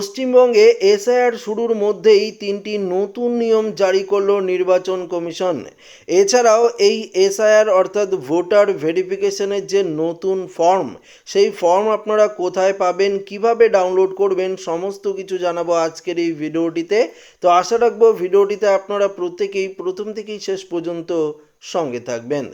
পশ্চিমবঙ্গে এসআইআর শুরুর মধ্যেই তিনটি নতুন নিয়ম জারি করল নির্বাচন কমিশন। এছাড়াও এই এসআইআর অর্থাৎ ভোটার ভেরিফিকেশনের যে নতুন ফর্ম, সেই ফর্ম আপনারা কোথায় পাবেন, কীভাবে ডাউনলোড করবেন, সমস্ত কিছু জানাব আজকের এই ভিডিওটিতে। তো আশা রাখব ভিডিওটিতে আপনারা প্রত্যেকেই, প্রথম থেকেই শেষ পর্যন্ত সঙ্গে থাকবেন।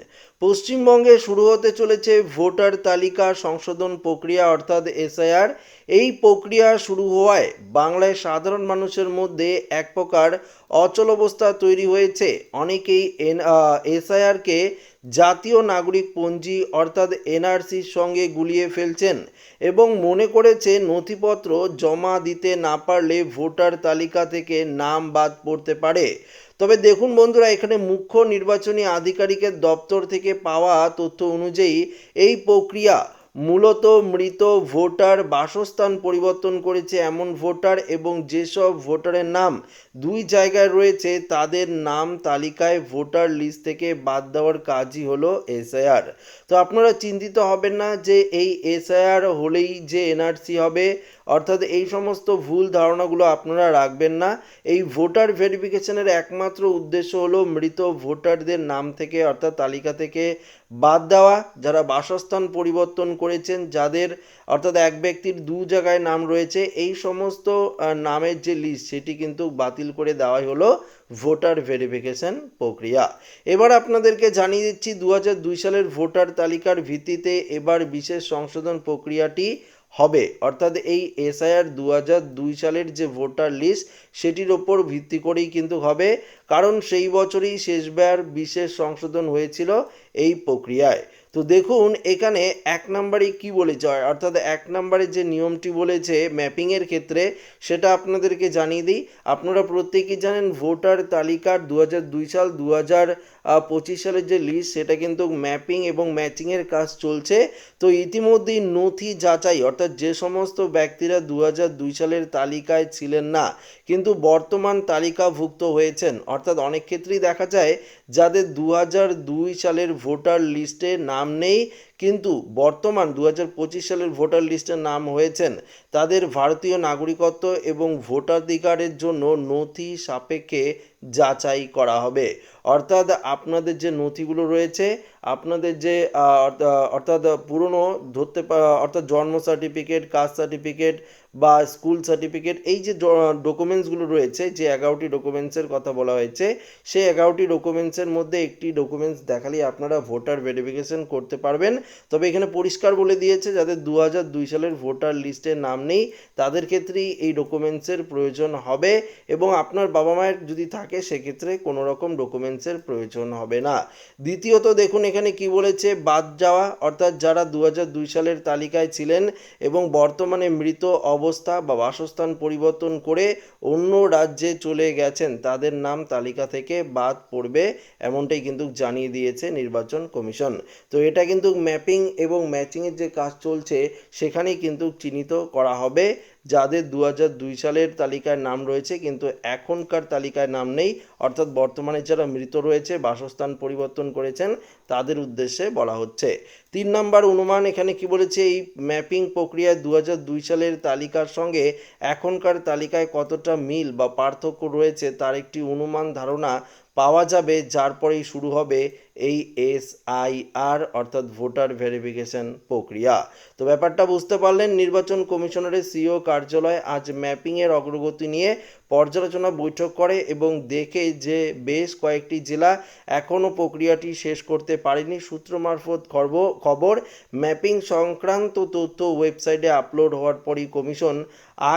পশ্চিমবঙ্গে শুরু হতে চলেছে ভোটার তালিকা সংশোধন প্রক্রিয়া, অর্থাৎ এসআইআর। এই প্রক্রিয়া শুরু হওয়ায় বাংলায় সাধারণ মানুষের মধ্যে এক প্রকার অচল অবস্থা তৈরি হয়েছে। অনেকেই এন এসআইআরকে জাতীয় নাগরিক পঞ্জি অর্থাৎ এনআরসির সঙ্গে গুলিয়ে ফেলছেন এবং মনে করেছে নথিপত্র জমা দিতে না পারলে ভোটার তালিকা থেকে নাম বাদ পড়তে পারে। তবে দেখুন বন্ধুরা, এখানে মুখ্য নির্বাচনী আধিকারিকের দপ্তর থেকে পাওয়া তথ্য অনুযায়ী এই প্রক্রিয়া মূলত মৃত ভোটার বাসস্থান পরিবর্তন করেছে এমন ভোটার এবং যেসব ভোটারের নাম দুই জায়গায় রয়েছে, তাদের নাম তালিকায় ভোটার লিস্ট থেকে বাদ দেওয়ার কাজই হলো এসআইআর। তো আপনারা চিন্তিত হবেন না যে এই এসআইআর হলেই যে এনআরসি হবে, অর্থাৎ এই সমস্ত ভুল ধারণাগুলো আপনারা রাখবেন না। এই ভোটার ভেরিফিকেশনের একমাত্র উদ্দেশ্য হলো মৃত ভোটারদের নাম থেকে, অর্থাৎ তালিকা থেকে বাদ দেওয়া। যারা বাসস্থান পরিবর্তন করেছেন, যাদের অর্থাৎ এক ব্যক্তির দু জায়গায় নাম রয়েছে, এই সমস্ত নামের যে লিস্ট সেটি কিন্তু বাতিল করে দেওয়াই হলো ভোটার ভেরিফিকেশন প্রক্রিয়া। এবার আপনাদেরকে জানিয়ে দিচ্ছি দু দুই সালের ভোটার তালিকার ভিত্তিতে এবার বিশেষ সংশোধন প্রক্রিয়াটি হবে। অর্থাৎ এই এসআইআর দু হাজার দুই সালের যে ভোটার লিস্ট সেটির ওপর ভিত্তি করেই কিন্তু হবে। কারণ সেই বছরই শেষবার বিশেষ সংশোধন হয়েছিল এই প্রক্রিয়ায়। তো দেখুন, এখানে এক নম্বরে কি বলেছে? অর্থাৎ এক নম্বরের যে নিয়মটি বলেছে ম্যাপিংয়ের ক্ষেত্রে, সেটা আপনাদেরকে জানিয়ে দিই। আপনারা প্রত্যেকেই জানেন ভোটার তালিকার দু সাল দু হাজার পঁচিশ সালের যে লিস্ট সেটা কিন্তু ম্যাপিং এবং ম্যাচিংয়ের কাজ চলছে। তো ইতিমধ্যেই নথি যাচাই, অর্থাৎ যে সমস্ত ব্যক্তিরা দু দুই সালের তালিকায় ছিলেন না, কিন্তু বর্তমান তালিকাভুক্ত হয়েছেন। অর্থাৎ অনেক ক্ষেত্রেই দেখা যায়, যাদের দু দুই সালের ভোটার লিস্টে নাম নেই কিন্তু বর্তমান দু সালের ভোটার লিস্টে নাম হয়েছেন তাদের ভারতীয় নাগরিকত্ব এবং ভোটাধিকারের জন্য নথি সাপেক্ষে যাচাই করা হবে। অর্থাৎ আপনাদের যে নথিগুলো রয়েছে আপনাদের যে অর্থাৎ পুরনো ধরতে অর্থাৎ জন্ম সার্টিফিকেট কাস্ট সার্টিফিকেট বা স্কুল সার্টিফিকেট এই যে ডকুমেন্টসগুলো রয়েছে, যে এগারোটি ডকুমেন্টসের কথা বলা হয়েছে, সেই এগারোটি ডকুমেন্টসের মধ্যে একটি ডকুমেন্টস দেখালেই আপনারা ভোটার ভেরিফিকেশন করতে পারবেন। তবে এখানে পরিষ্কার বলে দিয়েছে যাদের দু দুই সালের ভোটার লিস্টে নাম নেই, তাদের ক্ষেত্রেই এই ডকুমেন্টসের প্রয়োজন হবে এবং আপনার বাবা মায়ের যদি থাকে, সেক্ষেত্রে কোনো রকম ডকুমেন্টসের প্রয়োজন হবে না। দ্বিতীয়ত দেখুন, এখানে কি বলেছে? বাদ যাওয়া, অর্থাৎ যারা দু দুই সালের তালিকায় ছিলেন এবং বর্তমানে মৃত অবস্থা বা বাসস্থান পরিবর্তন করে অন্য রাজ্যে চলে গেছেন, তাদের নাম তালিকা থেকে বাদ পড়বে, এমনটাই কিন্তু জানিয়ে দিয়েছে নির্বাচন কমিশন। তো এটা কিন্তু ম্যাপিং এবং ম্যাচিংয়ের যে কাজ চলছে, সেখানেই কিন্তু চিহ্নিত করা হবে। যাদের দু দুই সালের তালিকায় নাম রয়েছে, কিন্তু এখনকার তালিকায় নাম নেই, অর্থাৎ বর্তমানে যারা মৃত রয়েছে, বাসস্থান পরিবর্তন করেছেন, তাদের উদ্দেশ্যে বলা হচ্ছে। তিন নম্বর অনুমান, এখানে কি বলেছে? এই ম্যাপিং প্রক্রিয়ায় দু দুই সালের তালিকার সঙ্গে এখনকার তালিকায় কতটা মিল বা পার্থক্য রয়েছে, তার একটি অনুমান ধারণা পাওয়া যাবে, যার পরেই শুরু হবে এই এসআইআর অর্থাৎ ভোটার ভেরিফিকেশন প্রক্রিয়া। তো ব্যাপারটা বুঝতে পারলেন, নির্বাচন কমিশনারের সিও কার্যালয় আজ ম্যাপিংয়ের অগ্রগতি নিয়ে পর্যালোচনা বৈঠক করে এবং দেখে যে বেশ কয়েকটি জেলা এখনও প্রক্রিয়াটি শেষ করতে পারেনি। সূত্র মারফত খবর, ম্যাপিং সংক্রান্ত তথ্য ওয়েবসাইটে আপলোড হওয়ার পরই কমিশন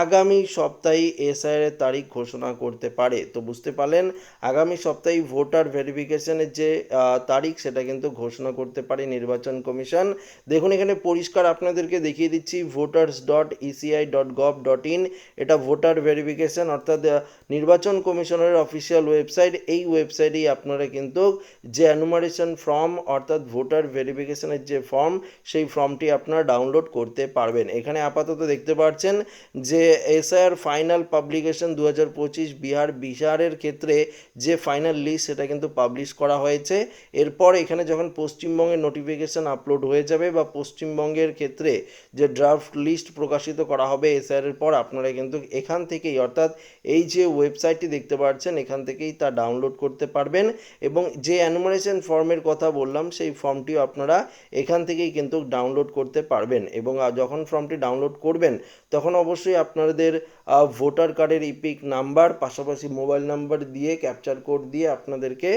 আগামী সপ্তাহে এসআইআর এর তারিখ ঘোষণা করতে পারে। তো বুঝতে পারলেন, আগামী সপ্তাহে ভোটার ভেরিফিকেশনের যে তারিখ সেটা কিন্তু ঘোষণা করতে পারে নির্বাচন কমিশন। দেখুন, এখানে পরিষ্কার আপনাদেরকে দেখিয়ে দিচ্ছি voters dot ECI dot gov dot in এটা ভোটার ভেরিফিকেশন অর্থাৎ নির্বাচন কমিশনের অফিসিয়াল ওয়েবসাইট এই ওয়েবসাইটেই আপনারা কিন্তু যে অ্যানুমারেশন ফর্ম অর্থাৎ ভোটার ভেরিফিকেশনের যে ফর্ম সেই ফর্মটি আপনারা ডাউনলোড করতে পারবেন। এখানে আপাতত দেখতে পাচ্ছেন যে এসআইআর ফাইনাল পাবলিকেশন দু পঁচিশ বিহার বিহারের ক্ষেত্রে যে ফাইনাল লিস্ট সেটা কিন্তু পাবলিশ করা হয়েছে। এরপর এখানে যখন পশ্চিমবঙ্গের নোটিফিকেশন আপলোড হয়ে যাবে বা পশ্চিমবঙ্গের ক্ষেত্রে যে ড্রাফট লিস্ট প্রকাশিত করা হবে এসআইআর পর, আপনারা কিন্তু এখান থেকেই, অর্থাৎ এই যে ওয়েবসাইটটি দেখতে পাচ্ছেন এখান থেকেই তা ডাউনলোড করতে পারবেন এবং যে অ্যানুমারেশন ফর্মের কথা বললাম, সেই ফর্মটিও আপনারা এখান থেকেই কিন্তু ডাউনলোড করতে পারবেন এবং যখন ফর্মটি ডাউনলোড করবেন, তখন অবশ্যই আপনাদের ভোটার কার্ডের ইপিক নাম্বার পাশাপাশি মোবাইল নাম্বার দিয়ে ক্যাপচার কোড দিয়ে আপনাদেরকে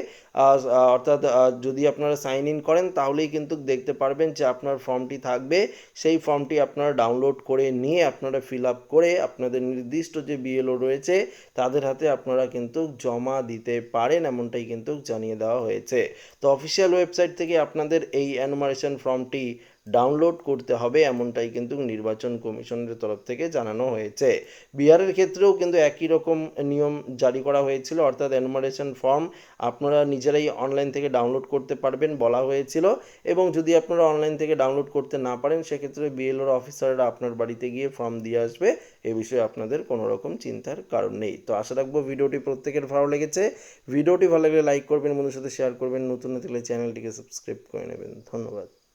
অর্থাৎ যদি আপনারা সাইন ইন করেন, তাহলেই কিন্তু দেখতে পারবেন যে আপনার ফর্মটি থাকবে। সেই ফর্মটি আপনারা ডাউনলোড করে নিয়ে আপনারা ফিল আপ করে আপনাদের নির্দিষ্ট যে বিএলও রয়েছে তাদের হাতে আপনারা কিন্তু জমা দিতে পারেন, এমনটাই কিন্তু জানিয়ে দেওয়া হয়েছে। তো অফিসিয়াল ওয়েবসাইট থেকে আপনাদের এই অ্যানুমারেশন ফর্মটি ডাউনলোড করতে হবে, এমনটাই কিন্তু নির্বাচন কমিশনের তরফ থেকে জানানো হয়েছে। বিহারের ক্ষেত্রেও কিন্তু একই রকম নিয়ম জারি করা হয়েছিল, অর্থাৎ অ্যানুমারেশন ফর্ম আপনারা নিজেরাই অনলাইন থেকে ডাউনলোড করতে পারবেন বলা হয়েছিল এবং যদি আপনারা অনলাইন থেকে ডাউনলোড করতে না পারেন, সেক্ষেত্রে বিএলওর অফিসাররা আপনার বাড়িতে গিয়ে ফর্ম দিয়ে আসবে। এ বিষয়ে আপনাদের কোনো রকম চিন্তার কারণ নেই। তো আশা রাখব ভিডিওটি প্রত্যেকের ভালো লেগেছে। ভিডিওটি ভালো লাগলে লাইক করবেন বন্ধুর সাথে শেয়ার করবেন। নতুন হলে চ্যানেলটিকে সাবস্ক্রাইব করে নেবেন। ধন্যবাদ।